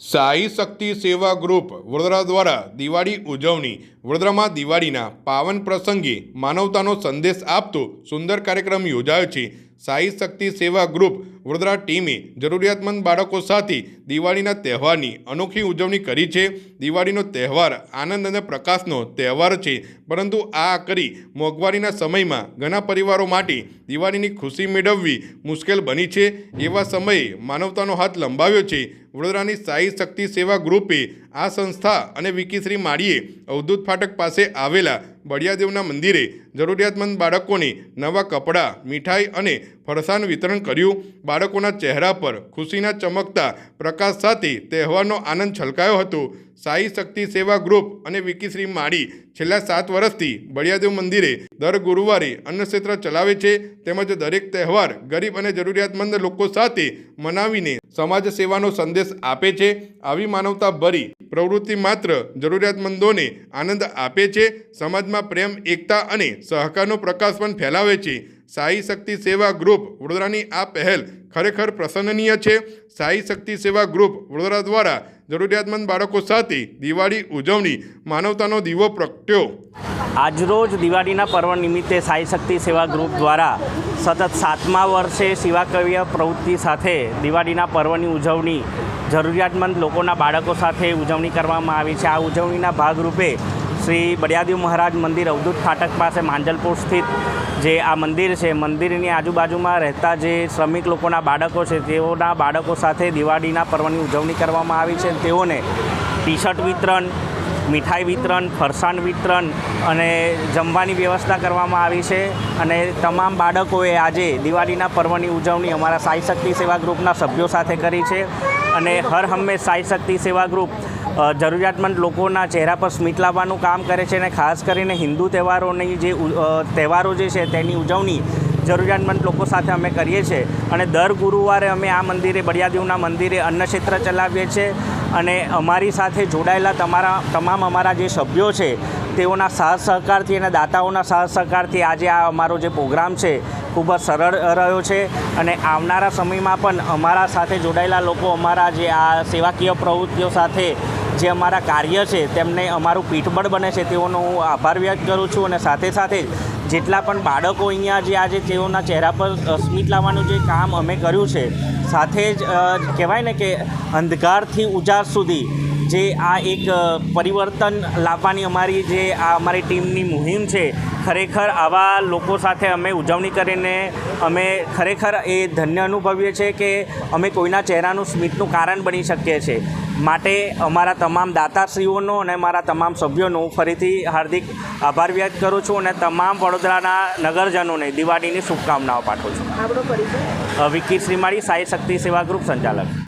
સાઈ શક્તિ સેવા ગ્રુપ વડોદરા દ્વારા દિવાળી ઉજવણી. વડોદરામાં દિવાળીના પાવન પ્રસંગે માનવતાનો સંદેશ આપતો સુંદર કાર્યક્રમ યોજાયો છે. સાઈ શક્તિ સેવા ગ્રુપ વડોદરા ટીમે જરૂરિયાતમંદ બાળકો સાથે દિવાળીના તહેવારની અનોખી ઉજવણી કરી છે. દિવાળીનો તહેવાર આનંદ અને પ્રકાશનો તહેવાર છે. પરંતુ આ કરી મોંઘવારીના સમયમાં ઘણા પરિવારો માટે દિવાળીની ખુશી મેળવવી મુશ્કેલ બની છે. એવા સમયે માનવતાનો હાથ લંબાવ્યો છે. વડોદરાની સાઈ શક્તિ સેવા ગ્રુપે આ સંસ્થા અને વિકીશ્રી માળીએ અવધૂત ફાટક પાસે આવેલા બળિયાદેવના મંદિરે જરૂરિયાતમંદ બાળકોને નવા કપડાં, મીઠાઈ અને ફરસાણ વિતરણ કર્યું. બાળકોના ચહેરા પર ખુશીના ચમકતા પ્રકાશ સાથે તહેવારનો આનંદ છલકાયો હતો. સાઈ શક્તિ સેવા ગ્રુપ અને વિકીશ્રી માળી છેલ્લા સાત વર્ષથી બળિયાદેવ મંદિરે દર ગુરુવારે અન્નક્ષેત્ર ચલાવે છે. તેમજ દરેક તહેવાર ગરીબ અને જરૂરિયાતમંદ લોકો સાથે મનાવીને સમાજ સેવાનો સંદેશ આપે છે. આવી માનવતા ભરી પ્રવૃત્તિ માત્ર જરૂરિયાતમંદોને આનંદ આપે છે. સમાજમાં પ્રેમ, એકતા અને સહકારનો પ્રકાશ પણ ફેલાવે છે. સાઈ શક્તિ સેવા ગ્રુપ વડોદરાની આ પહેલ ખરેખર પ્રસન્નનીય છે. સાઈ શક્તિ સેવા ગ્રુપ વડોદરા દ્વારા જરૂરિયાતમંદ બાળકો સાથે દિવાળી ઉજવણી માનવતાનો દીવો પ્રગટ્યો. આજરોજ દિવાળીના પર્વ નિમિત્તે સાઈ શક્તિ સેવા ગ્રુપ દ્વારા સતત સાતમા વર્ષે સેવાકીય પ્રવૃત્તિ સાથે દિવાળીના પર્વની ઉજવણી જરૂરિયાતમંદ લોકોના બાળકો સાથે ઉજવણી કરવામાં આવી છે. આ ઉજવણીના ભાગરૂપે શ્રી બળિયાદેવ મહારાજ મંદિર અવધૂત ફાટક પાસે માંજલપુર સ્થિત જે આ મંદિર છે, મંદિરની આજુબાજુમાં રહેતા જે શ્રમિક લોકોના બાળકો છે, તેઓના બાળકો સાથે દિવાળીના પર્વની ઉજવણી કરવામાં આવી છે. તેઓને ટી શર્ટ વિતરણ, મીઠાઈ વિતરણ, ફરસાણ વિતરણ અને જમવાની વ્યવસ્થા કરવામાં આવી છે અને તમામ બાળકોએ આજે દિવાળીના પર્વની ઉજવણી અમારા સાઈ શક્તિ સેવા ગ્રુપના સભ્યો સાથે કરી છે અને હર હંમેશ સાઈ શક્તિ સેવા ગ્રુપ જરૂરિયાતમંદ લોકોના ચહેરા પર સ્મિત લાવવાનું કામ કરે છે અને ખાસ કરીને હિન્દુ તહેવારોની જે તહેવારો જે છે તેની ઉજવણી જરૂરિયાતમંદ લોકો સાથે અમે કરીએ છીએ. અને દર ગુરુવારે અમે આ મંદિરે, બળિયાદેવના મંદિરે અન્નક્ષેત્ર ચલાવીએ છીએ અને અમારી સાથે જોડાયેલા તમારા, તમામ અમારા જે સભ્યો છે તેઓના સાથ સહકારથી અને દાતાઓના સાથ સહકારથી આજે આ અમારો જે પ્રોગ્રામ છે ખૂબ જ સરળ રહ્યો છે અને આવનારા સમયમાં પણ અમારા સાથે જોડાયેલા લોકો અમારા જે આ સેવાકીય પ્રવૃત્તિઓ સાથે જે અમારા કાર્ય છે, તેમને અમારું પીઠબળ બને છે, તેઓનો હું આભાર વ્યક્ત કરું છું. અને સાથે સાથે જેટલા પણ બાળકો અહીંયા જે આજે તેઓના ચહેરા પર સ્મિત લાવવાનું જે કામ અમે કર્યું છે, સાથે જ કહેવાય ને કે અંધકારથી ઉજાસ સુધી જે આ એક પરિવર્તન લાવવાની અમારી જે આ અમારી ટીમની મુહિમ છે ખરેખર આવા લોકો સાથે અમે ઉજવણી કરીને અમે ખરેખર એ ધન્ય અનુભવીએ છીએ કે અમે કોઈના ચહેરાનું સ્મિતનું કારણ બની શકીએ છીએ માટે અમારા તમામ દાતાશ્રીઓનો અને મારા તમામ સભ્યોનો હું ફરીથી હાર્દિક આભાર વ્યક્ત કરું છું અને તમામ વડોદરાના નગરજનોને દિવાળીની શુભકામનાઓ પાઠવું છું. વિકી શ્રીમાળી સાઈ શક્તિ સેવા ગ્રુપ સંચાલક.